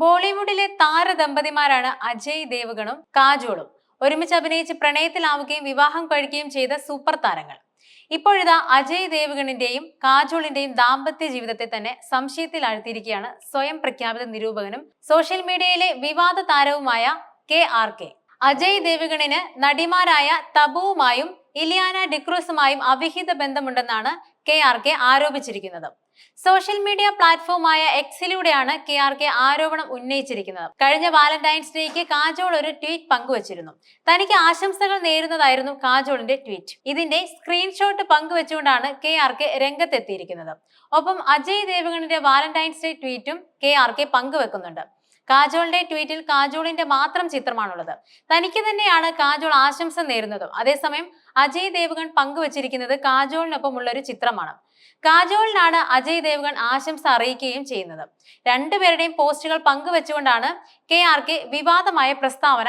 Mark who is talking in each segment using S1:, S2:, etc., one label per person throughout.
S1: ബോളിവുഡിലെ താരദമ്പതിമാരാണ് അജയ് ദേവഗണും കാജോളും. ഒരുമിച്ച് അഭിനയിച്ച് പ്രണയത്തിലാവുകയും വിവാഹം കഴിക്കുകയും ചെയ്ത സൂപ്പർ താരങ്ങൾ. ഇപ്പോഴിതാ അജയ് ദേവഗണിന്റെയും കാജോളിന്റെയും ദാമ്പത്യ ജീവിതത്തെ തന്നെ സംശയത്തിൽ ആഴ്ത്തിയിരിക്കുകയാണ് സ്വയം പ്രഖ്യാപിത നിരൂപകനും സോഷ്യൽ മീഡിയയിലെ വിവാദ താരവുമായ കെ ആർ കെ. അജയ് ദേവഗണിന് നടിമാരായ തബുവുമായും ഇലിയാന ഡിക്രൂസുമായും അവിഹിത ബന്ധമുണ്ടെന്നാണ് കെ ആർ കെ ആരോപിച്ചിരിക്കുന്നത്. സോഷ്യൽ മീഡിയ പ്ലാറ്റ്ഫോമായ എക്സിലൂടെയാണ് കെ ആർ കെ ആരോപണം ഉന്നയിച്ചിരിക്കുന്നത്. കഴിഞ്ഞ വാലന്റൈൻസ് ഡേക്ക് കാജോൾ ഒരു ട്വീറ്റ് പങ്കുവച്ചിരുന്നു. തനിക്ക് ആശംസകൾ നേരുന്നതായിരുന്നു കാജോളിന്റെ ട്വീറ്റ്. ഇതിന്റെ സ്ക്രീൻഷോട്ട് പങ്കുവച്ചുകൊണ്ടാണ് കെ ആർ കെ രംഗത്തെത്തിയിരിക്കുന്നത്. ഒപ്പം അജയ് ദേവഗണിന്റെ വാലന്റൈൻസ് ഡേ ട്വീറ്റും കെ ആർ കെ പങ്കുവെക്കുന്നുണ്ട്. കാജോളിന്റെ ട്വീറ്റിൽ കാജോളിന്റെ മാത്രം ചിത്രമാണുള്ളത്. തനിക്ക് തന്നെയാണ് കാജോൾ ആശംസ നേരുന്നതും. അതേസമയം അജയ് ദേവഗൺ പങ്കുവച്ചിരിക്കുന്നത് കാജോളിനൊപ്പമുള്ള ഒരു ചിത്രമാണ്. കാജോളിനാണ് അജയ് ദേവ്ഗൺ ആശംസ അറിയിക്കുകയും ചെയ്യുന്നത്. രണ്ടുപേരുടെയും പോസ്റ്റുകൾ പങ്കുവെച്ചുകൊണ്ടാണ് കെ ആർ കെ വിവാദമായ പ്രസ്താവന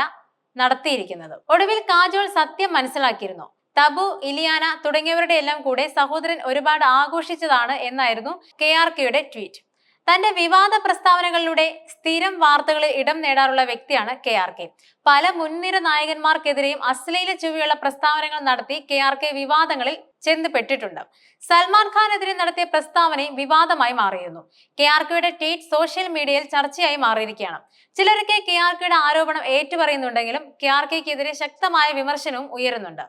S1: നടത്തിയിരിക്കുന്നത്. ഒടുവിൽ കാജോൾ സത്യം മനസ്സിലാക്കിയിരുന്നു. തബു ഇലിയാന തുടങ്ങിയവരുടെ എല്ലാം കൂടെ സഹോദരൻ ഒരുപാട് ആഘോഷിച്ചതാണ് എന്നായിരുന്നു കെ ആർ കെയുടെ ട്വീറ്റ്. തന്റെ വിവാദ പ്രസ്താവനകളിലൂടെ സ്ഥിരം വാർത്തകളിൽ ഇടം നേടാറുള്ള വ്യക്തിയാണ് കെ ആർ കെ. പല മുൻനിര നായകന്മാർക്കെതിരെയും അശ്ലീല ചുവയുള്ള പ്രസ്താവനകൾ നടത്തി കെ ആർ കെ വിവാദങ്ങളിൽ ചെന്നുപെട്ടിട്ടുണ്ട് സൽമാൻ ഖാനെതിരെ നടത്തിയ പ്രസ്താവനയും വിവാദമായി മാറിയിരുന്നു. കെ ആർ കെയുടെ ട്വീറ്റ് സോഷ്യൽ മീഡിയയിൽ ചർച്ചയായി മാറിയിരിക്കുകയാണ്. ചിലരൊക്കെ കെ ആർ കെയുടെ ആരോപണം ഏറ്റുപറയുന്നുണ്ടെങ്കിലും കെ ആർ കെക്കെതിരെ ശക്തമായ വിമർശനവും ഉയരുന്നുണ്ട്.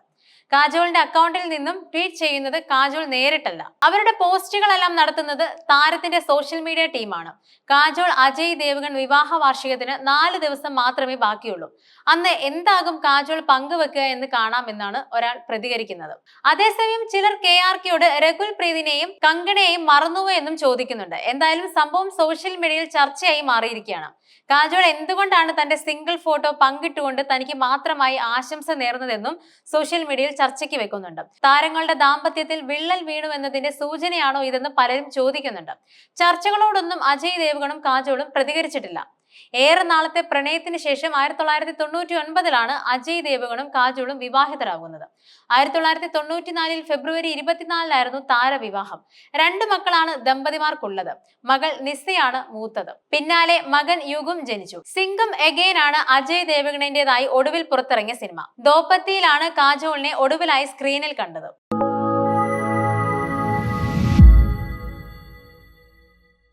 S1: കാജോളിന്റെ അക്കൗണ്ടിൽ നിന്നും ട്വീറ്റ് ചെയ്യുന്നത് കാജോൾ നേരിട്ടല്ല. അവരുടെ പോസ്റ്റുകളെല്ലാം നടത്തുന്നത് താരത്തിന്റെ സോഷ്യൽ മീഡിയ ടീമാണ്. കാജോൾ അജയ് ദേവഗൺ വിവാഹ വാർഷികത്തിന് നാല് ദിവസം മാത്രമേ ബാക്കിയുള്ളൂ. അന്ന് എന്താകും കാജോൾ പങ്കുവെക്കുക എന്ന് കാണാമെന്നാണ് ഒരാൾ പ്രതികരിക്കുന്നത്. അതേസമയം ചിലർ കെ ആർ കെയോട് രഘുൽ പ്രീതിനെയും കങ്കണയെയും മറന്നുവോ എന്നും ചോദിക്കുന്നുണ്ട്. എന്തായാലും സംഭവം സോഷ്യൽ മീഡിയയിൽ ചർച്ചയായി മാറിയിരിക്കുകയാണ്. കാജോൾ എന്തുകൊണ്ടാണ് തന്റെ സിംഗിൾ ഫോട്ടോ പങ്കിട്ടുകൊണ്ട് തനിക്ക് മാത്രമായി ആശംസ നേർന്നതെന്നും സോഷ്യൽ മീഡിയയിൽ ചർച്ചയ്ക്ക് വെക്കുന്നുണ്ട്. താരങ്ങളുടെ ദാമ്പത്യത്തിൽ വിള്ളൽ വീണു എന്നതിന്റെ സൂചനയാണോ ഇതെന്ന് പലരും ചോദിക്കുന്നുണ്ട്. ചർച്ചകളോടൊന്നും അജയ് ദേവഗണും കാജോളും പ്രതികരിച്ചിട്ടില്ല. ഏറെ നാളത്തെ പ്രണയത്തിന് ശേഷം ആയിരത്തി തൊള്ളായിരത്തി തൊണ്ണൂറ്റി ഒൻപതിലാണ് അജയ് ദേവഗണും കാജോളും വിവാഹിതരാകുന്നത്. ആയിരത്തി തൊള്ളായിരത്തി തൊണ്ണൂറ്റിനാലിൽ ഫെബ്രുവരി ഇരുപത്തിനാലിലായിരുന്നു താരവിവാഹം. രണ്ട് മക്കളാണ് ദമ്പതിമാർക്കുള്ളത്. മകൾ നിസ്സയാണ് മൂത്തത്. പിന്നാലെ മകൻ യുഗും ജനിച്ചു. സിംഗം എഗെയിൻ ആണ് അജയ് ദേവഗണിന്റേതായി ഒടുവിൽ പുറത്തിറങ്ങിയ സിനിമ. ദോപ്പത്തിയിലാണ് കാജോളിനെ ഒടുവിലായി സ്ക്രീനിൽ കണ്ടത്.